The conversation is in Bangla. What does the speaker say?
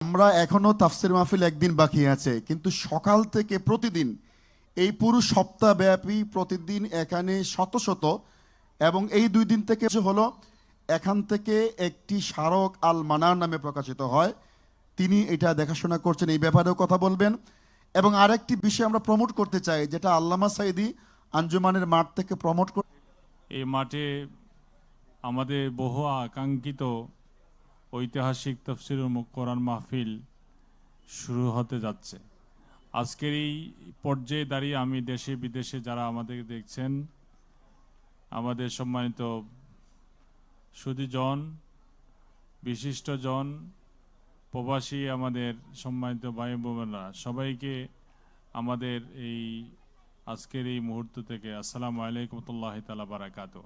আমরা এখনও তাফসির মাহফিল একদিন বাকি আছে, কিন্তু সকাল থেকে প্রতিদিন এই পুরো সপ্তাহব্যাপী প্রতিদিন এখানে শত শত এবং এই দুই দিন থেকে হলো, এখান থেকে একটি স্মারক আল মানার নামে প্রকাশিত হয়। তিনি এটা দেখাশোনা করছেন, এই ব্যাপারেও কথা বলবেন। এবং আরেকটি বিষয় আমরা প্রমোট করতে চাই, যেটা আল্লামা সাইদি আঞ্জুমানের মাঠ থেকে প্রমোট করে এই মাঠে আমাদের বহু আকাঙ্ক্ষিত ঐতিহাসিক তফসির কোরআন মাহফিল শুরু হতে যাচ্ছে। আজকের এই পর্যায়ে দাঁড়িয়ে আমি দেশে বিদেশে যারা আমাদের দেখছেন, আমাদের সম্মানিত সুদীজন বিশিষ্টজন, প্রবাসী আমাদের সম্মানিত ভাই বোনেরা, সবাইকে আমাদের এই আজকের এই মুহূর্ত থেকে আসসালামু আলাইকুম রহমতুল্লাহ তালা বারাকাতু